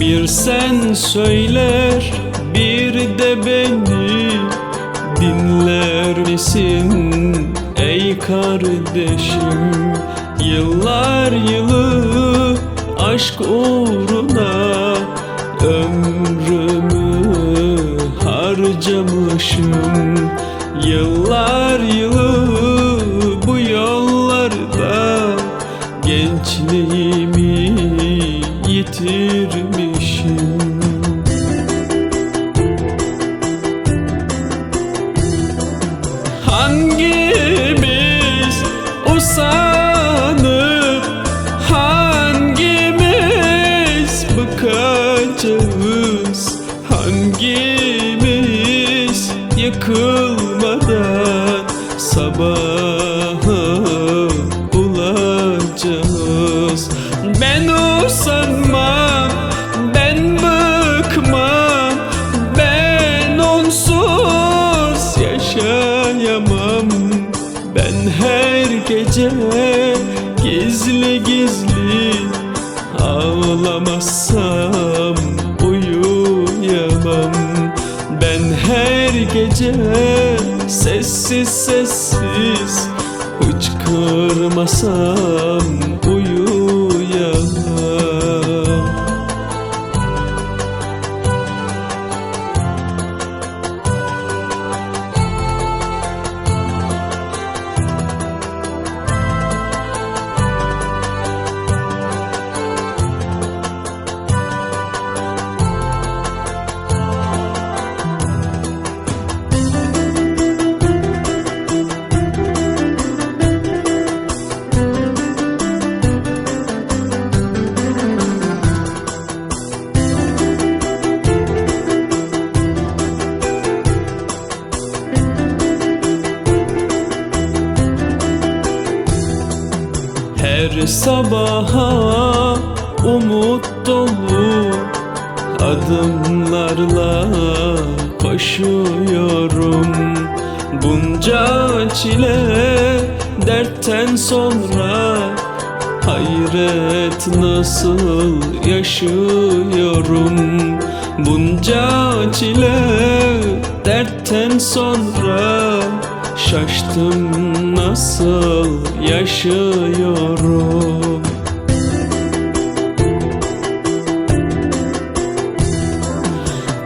Bir sen söyler bir de beni. Dinler misin ey kardeşim? Yıllar yılı aşk uğruna Hangimiz usanıp hangimiz bıkacağız hangimiz yıkılmadan sabaha her gece gizli gizli ağlamazsam uyuyamam. Ben her gece sessiz sessiz hıçkırmasam Her sabaha umut dolu adımlarla koşuyorum. Bunca çile dertten sonra Hayret nasıl yaşıyorum? Bunca çile dertten sonra Şaştım nasıl yaşıyorum?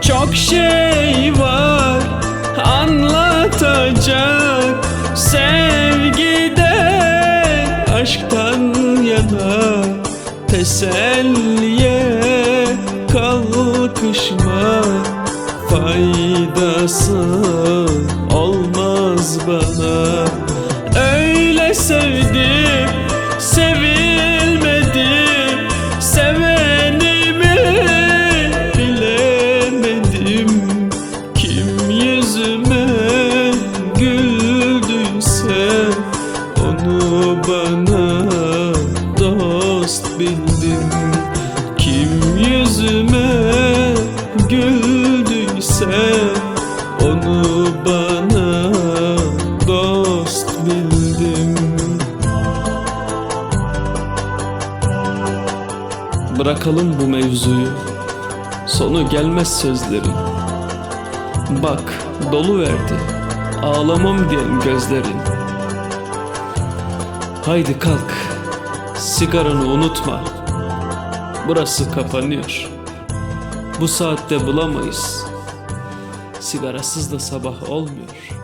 Çok şey var anlatacak Sevgide aşktan yana Teselliye kalkışma Faydası olmaz bana Öyle sevdim sevilmedim Sevenimi bilemedim. Kim yüzüme güldüyse Onu bana dost bildim. Kim yüzüme güldüyse Onu bana Bırakalım bu mevzuyu. Sonu gelmez sözlerin. Bak dolu verdi Ağlamam diyen gözlerin. Haydi kalk Sigaranı unutma. Burası kapanıyor. Bu saatte bulamayız. Sigarasız da sabah olmuyor